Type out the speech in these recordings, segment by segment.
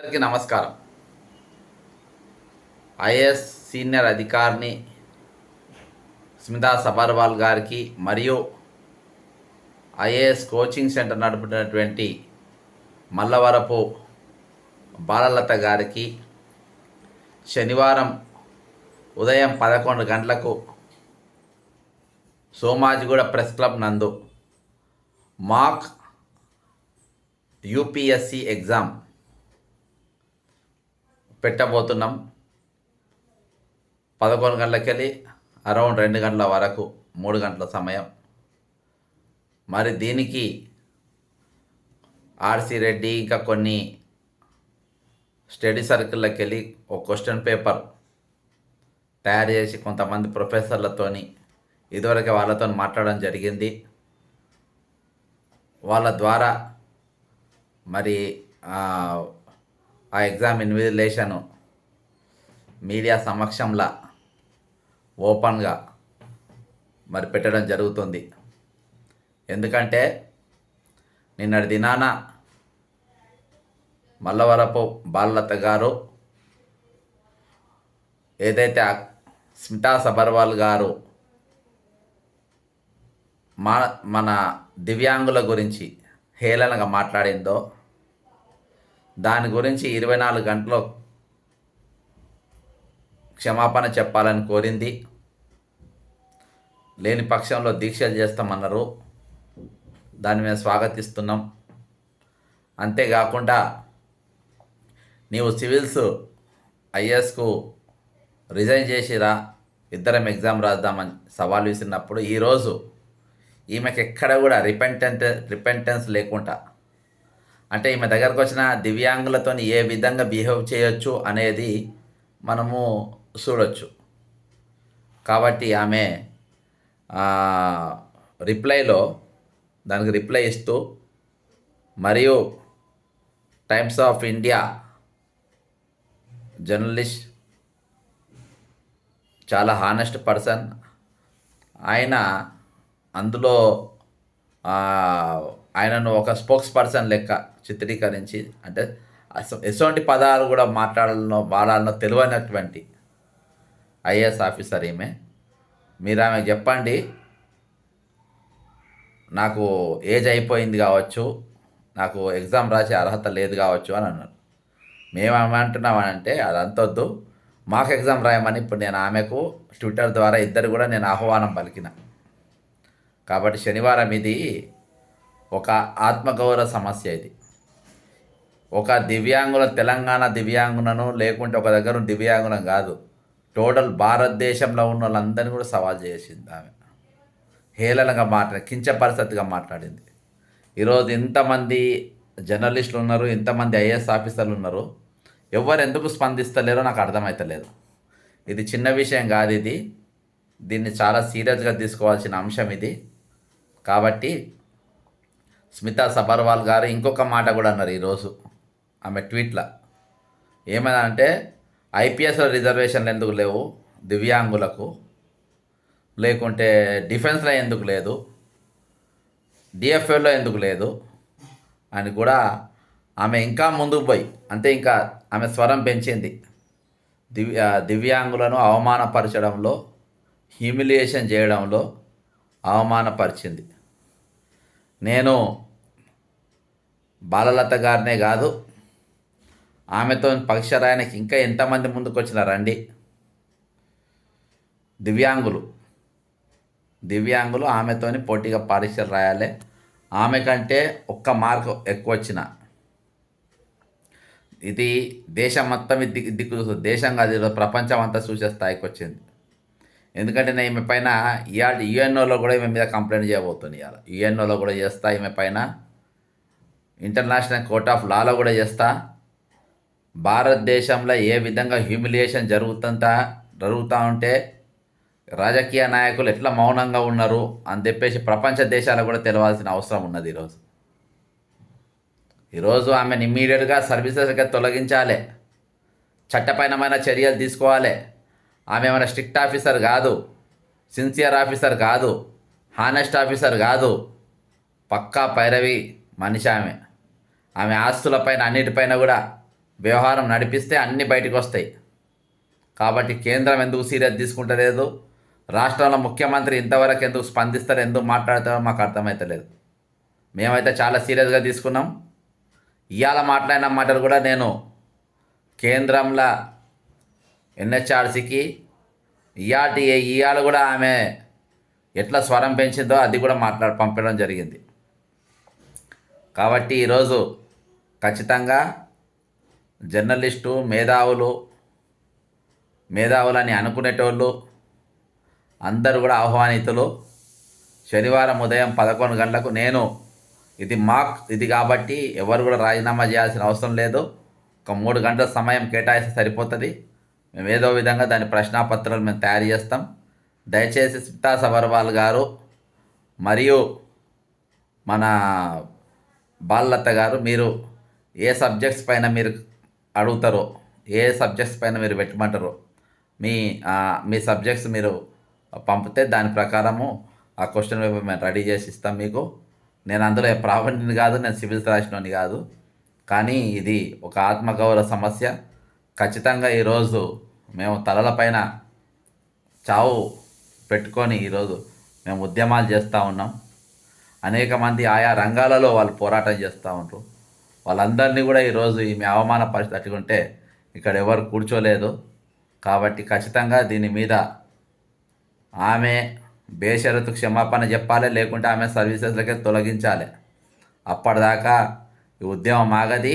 అందరికీ నమస్కారం. IAS senior అధికారిని స్మితా సబర్వాల్ గారికి మరియు ఐఏఎస్ కోచింగ్ సెంటర్ నడుపుతున్నటువంటి మల్లవరపు బాలలత గారికి శనివారం ఉదయం పదకొండు గంటలకు సోమాజిగూడ ప్రెస్ క్లబ్ నందు మాక్ యూపీఎస్సి ఎగ్జామ్ పెట్టబోతున్నాం. పదకొండు గంటలకెళ్ళి అరౌండ్ రెండు గంటల వరకు మూడు గంటల సమయం. మరి దీనికి ఆర్సి రెడ్డి ఇంకా కొన్ని స్టడీ సర్కిల్లోకి వెళ్ళి ఒక క్వశ్చన్ పేపర్ తయారు చేసి కొంతమంది ప్రొఫెసర్లతోని ఇదివరకు వాళ్ళతో మాట్లాడడం జరిగింది. వాళ్ళ ద్వారా మరి ఆ, ఎగ్జామ్ ఇన్విజిలేషను మీడియా సమక్షంలో ఓపెన్గా మరి పెట్టడం జరుగుతుంది. ఎందుకంటే నిన్నటి దినాన మల్లవరపు బాలలత గారు ఏదైతే స్మితా సబర్వాల్ గారు మా మన దివ్యాంగుల గురించి హేళనగా మాట్లాడిందో దాని గురించి ఇరవై నాలుగు గంటలు క్షమాపణ చెప్పాలని కోరింది. లేని పక్షంలో దీక్షలు చేస్తామన్నారు. దాన్ని మేము స్వాగతిస్తున్నాం. అంతేకాకుండా నీవు సివిల్స్ ఐఏఎస్కు రిజైన్ చేసిరా. ఇద్దరం ఎగ్జామ్ రాద్దామని సవాల్ విసిరినప్పుడు ఈరోజు ఈమెకి ఎక్కడ కూడా రిపెంటెంట్ రిపెంటెన్స్ లేకుండా అంటే ఈమె దగ్గరకు వచ్చిన దివ్యాంగులతో ఏ విధంగా బిహేవ్ చేయొచ్చు అనేది మనము చూడొచ్చు. కాబట్టి ఆమె రిప్లైలో దానికి రిప్లై ఇస్తూ మరియు టైమ్స్ ఆఫ్ ఇండియా జర్నలిస్ట్ చాలా హానెస్ట్ పర్సన్. ఆయన అందులో ఆయనను ఒక స్పోక్స్ పర్సన్ లెక్క చిత్రీకరించి అంటే ఎటువంటి పదాలు కూడా మాట్లాడాలనో వాడాలనో తెలియనటువంటి ఐఏఎస్ ఆఫీసర్ ఈమె. మీరు ఆమె చెప్పండి. నాకు ఏజ్ అయిపోయింది కావచ్చు నాకు ఎగ్జామ్ రాసే అర్హత లేదు కావచ్చు అని అన్నారు. మేమేమంటున్నామంటే అది అంతొద్దు. వద్దు మాకు ఎగ్జామ్ రాయమని ఇప్పుడు నేను ఆమెకు ట్విట్టర్ ద్వారా ఇద్దరు కూడా నేను ఆహ్వానం పలికిన. కాబట్టి శనివారం ఇది ఒక ఆత్మగౌరవ సమస్య ఇది. ఒక దివ్యాంగుల తెలంగాణ దివ్యాంగులను లేకుంటే ఒక దగ్గర ఉన్న దివ్యాంగులం కాదు. టోటల్ భారతదేశంలో ఉన్న వాళ్ళందరినీ కూడా సవాల్ చేసింది ఆమె. హేళనగా మాట్లాడి కించపరిస్థితిగా మాట్లాడింది. ఈరోజు ఇంతమంది జర్నలిస్టులు ఉన్నారు ఇంతమంది ఐఏఎస్ ఆఫీసర్లు ఉన్నారు. ఎవరు ఎందుకు స్పందిస్తలేరో నాకు అర్థమవుతలేదు ఇది చిన్న విషయం కాదు ఇది. దీన్ని చాలా సీరియస్గా తీసుకోవాల్సిన అంశం ఇది. కాబట్టి స్మితా సబర్వాల్ గారు ఇంకొక మాట కూడా అన్నారు ఈరోజు ఆమె ట్వీట్లో. ఏమైనా అంటే ఐపీఎస్లో రిజర్వేషన్లు ఎందుకు లేవు? దివ్యాంగులకు. లేకుంటే డిఫెన్స్లో ఎందుకు లేదు? డిఎఫ్ఏలో ఎందుకు లేదు? అని కూడా ఆమె ఇంకా ముందుకు పోయి అంటే ఇంకా ఆమె స్వరం పెంచింది. దివ్య దివ్యాంగులను అవమానపరచడంలో హ్యూమిలియేషన్ చేయడంలో అవమానపరిచింది. నేను బాలలత గారినే కాదు ఆమెతో పక్షరాయనకి ఇంకా ఎంతమంది ముందుకు వచ్చినారండి దివ్యాంగులు. దివ్యాంగులు ఆమెతోని పోటీగా పరీక్షలు రాయాలి. ఆమె కంటే ఒక్క మార్క్ ఎక్కువ వచ్చిన ఇది దేశం మొత్తం దిక్కు దిక్కు దేశం కాదు ప్రపంచం అంతా చూసే స్థాయికి వచ్చింది ఎందుకంటే నేను ఈమె పైన ఇవాళ యుఎన్ఓలో కూడా ఈమె మీద కంప్లైంట్ చేయబోతుంది ఇవాళ. యుఎన్ఓలో కూడా చేస్తా ఈమె పైన. ఇంటర్నేషనల్ కోర్ట్ ఆఫ్ లాలో కూడా చేస్తా. భారతదేశంలో ఏ విధంగా హ్యూమిలియేషన్ జరుగుతుందా జరుగుతూ ఉంటే రాజకీయ నాయకులు ఎట్లా మౌనంగా ఉన్నారు అని చెప్పేసి ప్రపంచ దేశాలకు కూడా తెలవాల్సిన అవసరం ఉన్నది ఈరోజు. ఈరోజు ఆమెను ఇమ్మీడియట్గా సర్వీసెస్గా తొలగించాలి. చట్టపరమైన చర్యలు తీసుకోవాలి. ఆమె ఏమైనా స్ట్రిక్ట్ ఆఫీసర్ కాదు. సిన్సియర్ ఆఫీసర్ కాదు. హానెస్ట్ ఆఫీసర్ కాదు. పక్కా పైరవి మనిషి ఆమె. ఆమె ఆస్తులపైన అన్నిటిపైన కూడా వ్యవహారం నడిపిస్తే అన్నీ బయటకు వస్తాయి కాబట్టి కేంద్రం ఎందుకు సీరియస్ తీసుకుంటలేదు? రాష్ట్రంలో ముఖ్యమంత్రి ఇంతవరకు ఎందుకు స్పందిస్తారు? ఎందుకు మాట్లాడతారో మాకు అర్థమవుతలేదు మేమైతే చాలా సీరియస్గా తీసుకున్నాం. ఇవాళ మాట్లాడిన మాటలు కూడా నేను కేంద్రంలో ఎన్హెచ్ఆర్సీకి ఈఆర్టీఏ ఇవాళ కూడా ఆమె ఎట్లా స్వరం పెంచిందో అది కూడా మాట్లాడి పంపడం జరిగింది. కాబట్టి ఈరోజు ఖచ్చితంగా జర్నలిస్టు మేధావులు మేధావులని అనుకునేటోళ్ళు అందరూ కూడా ఆహ్వానితులు శనివారం ఉదయం పదకొండు గంటలకు నేను ఇది మాక్ ఇది కాబట్టి ఎవరు కూడా రాజీనామా చేయాల్సిన అవసరం లేదు. ఒక మూడు గంటల సమయం కేటాయిస్తే సరిపోతుంది. మేము ఏదో విధంగా దాని ప్రశ్నాపత్రాలు మేము తయారు చేస్తాం. దయచేసి సిప్తా సబర్వాల్ గారు మరియు మన బాలలత గారు మీరు ఏ సబ్జెక్ట్స్ పైన మీరు అడుగుతారో ఏ సబ్జెక్ట్స్ పైన మీరు పెట్టమంటారో మీ మీ సబ్జెక్ట్స్ మీరు పంపితే దాని ప్రకారము ఆ క్వశ్చన్ పేపర్ మేము రెడీ చేసి ఇస్తాం మీకు. నేను అందులో ప్రావీణ్యుని కాదు నేను సివిల్స్ రాసినోని కాదు. కానీ ఇది ఒక ఆత్మగౌరవ సమస్య. ఖచ్చితంగా ఈరోజు మేము తలలపైన చావు పెట్టుకొని ఈరోజు మేము ఉద్యమాలు చేస్తూ ఉన్నాం. అనేక మంది ఆయా రంగాలలో వాళ్ళు పోరాటం చేస్తూ ఉంటారు వాళ్ళందరినీ కూడా ఈరోజు ఈమె అవమాన పరిస్థితి అట్టుకుంటే ఇక్కడ ఎవరు కూర్చోలేదు. కాబట్టి ఖచ్చితంగా దీని మీద ఆమె బేషరతు క్షమాపణ చెప్పాలి లేకుంటే ఆమె సర్వీసెస్లకే తొలగించాలి. అప్పటిదాకా ఈ ఉద్యమం ఆగది.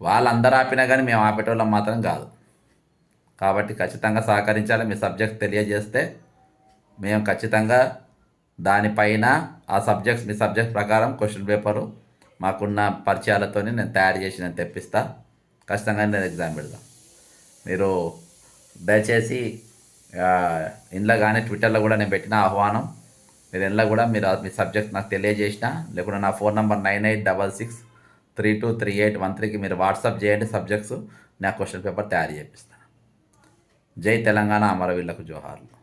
వాళ్ళందరూ ఆపినా కానీ మేము ఆపేటోళ్ళం మాత్రం కాదు. కాబట్టి ఖచ్చితంగా సహకరించాలి. మీ సబ్జెక్ట్ తెలియజేస్తే మేము ఖచ్చితంగా దానిపైన ఆ సబ్జెక్ట్స్ మీ సబ్జెక్ట్ ప్రకారం క్వశ్చన్ పేపరు మాకున్న పరిచయాలతో నేను తయారు చేసి నేను తెప్పిస్తా. ఖచ్చితంగా నేను ఎగ్జామ్ పెడతా. మీరు దయచేసి ఇందులో ఇంట్లో కానీ ట్విట్టర్లో కూడా నేను పెట్టిన ఆహ్వానం మీరు ఇంట్లో కూడా మీరు మీ సబ్జెక్ట్ నాకు తెలియజేసిన లేకుంటే నా phone number nine eight double six three two three eight one త్రీకి మీరు వాట్సాప్ చేయండి సబ్జెక్ట్స్. నా క్వశ్చన్ పేపర్ తయారు చేపిస్తాను. జై తెలంగాణ అమరవీళ్ళకు జోహార్లు.